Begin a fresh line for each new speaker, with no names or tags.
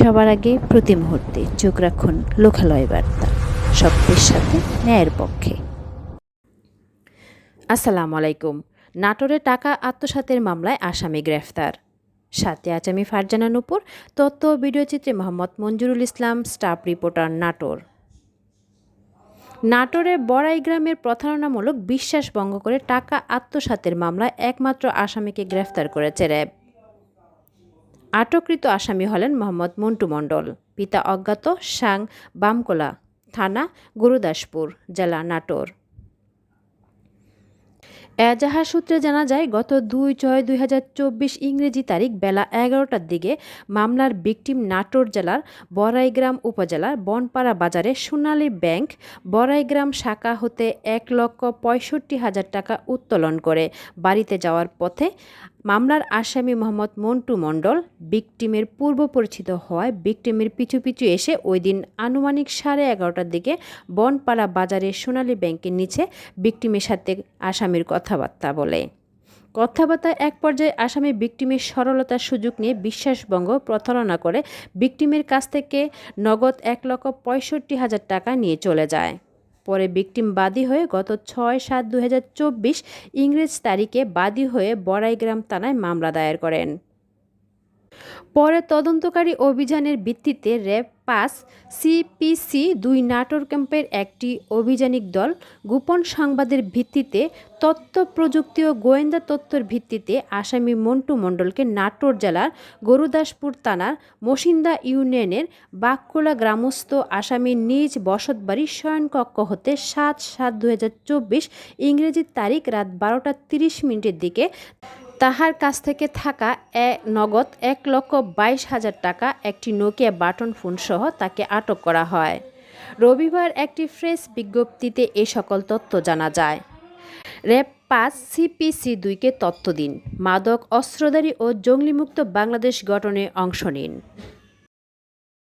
সবার আগে প্রতি মুহূর্তে চোখ রাখুন লোকালয় বার্তা। সত্যের সাথে ন্যায়ের পক্ষে। আসসালামু আলাইকুম। নাটোরে টাকা আত্মসাতের মামলায় আসামি গ্রেফতার। সাথে আচামি ফারজানা নুপুর, তথ্য ও ভিডিওচিত্রে মোহাম্মদ মঞ্জুরুল ইসলাম, স্টাফ রিপোর্টার নাটোর। নাটোরের বড়াই গ্রামের প্রতারণামূলক বিশ্বাস ভঙ্গ করে টাকা আত্মসাতের মামলায় একমাত্র আসামিকে গ্রেফতার করেছে র্যাব। আটককৃত আসামি হলেন মোহাম্মদ মন্টু মণ্ডল, পিতা অজ্ঞাত সাং বামকোলা থানা, গুরুদাসপুর, জেলা নাটোর। এজাহার সূত্রে জানা যায়, গত দুই ছয় দুই হাজার চব্বিশ ইংরেজি তারিখ বেলা এগারোটার দিকে মামলার ভিকটিম নাটোর জেলার বড়াইগ্রাম উপজেলার বনপাড়া বাজারে সোনালী ব্যাংক বড়াইগ্রাম শাখা হতে এক লক্ষ পঁয়ষট্টি হাজার টাকা উত্তোলন করে বাড়িতে যাওয়ার পথে মামলার আসামি মোহাম্মদ মন্টু মণ্ডল বিকটিমের পূর্ব পরিচিত হওয়ায় বিকটিমের পিছু পিছু এসে ওই দিন আনুমানিক সাড়ে এগারোটার দিকে বনপাড়া বাজারের সোনালী ব্যাংকের নিচে বিকটিমের সাথে আসামির কথাবার্তা বলে। কথাবার্তায় এক পর্যায়ে আসামি বিকটিমের সরলতার সুযোগ নিয়ে বিশ্বাসভঙ্গ প্রতারণা করে বিকটিমের কাছ থেকে নগদ এক লক্ষ পঁয়ষট্টি হাজার টাকা নিয়ে চলে যায়। পরে বিক্টিম বাদী হয়ে গত ছয় সাত দু ইংরেজ তারিখে বাদী হয়ে বড়াইগ্রাম থানায় মামলা দায়ের করেন। পরে তদন্তকারী অভিযানের ভিত্তিতে র্যাব পাঁচ সিপিসি দুই নাটোর ক্যাম্পের একটি অভিযানিক দল গোপন সংবাদের ভিত্তিতে তথ্য প্রযুক্তি ও গোয়েন্দা তথ্যের ভিত্তিতে আসামি মন্টু মণ্ডলকে নাটোর জেলার গরুদাসপুর থানার মসিন্দা ইউনিয়নের বাক্কুলা গ্রামস্থ আসামি নিজ বসতবাড়ি শয়নকক্ষ হতে সাত সাত দু ইংরেজি তারিখ রাত বারোটা তিরিশ মিনিটের দিকে তাহার কাছ থেকে থাকা এ নগদ এক লক্ষ বাইশ হাজার টাকা একটি নোকিয়া বাটন ফোন সহ তাকে আটক করা হয়। রবিবার একটি ফ্রেশ বিজ্ঞপ্তিতে এ সকল তথ্য জানা যায়। র্যাব পাঁচ সিপিসি দুইকে তথ্য দিন। মাদক, অস্ত্রধারী ও জঙ্গলিমুক্ত বাংলাদেশ গঠনে অংশ নিন।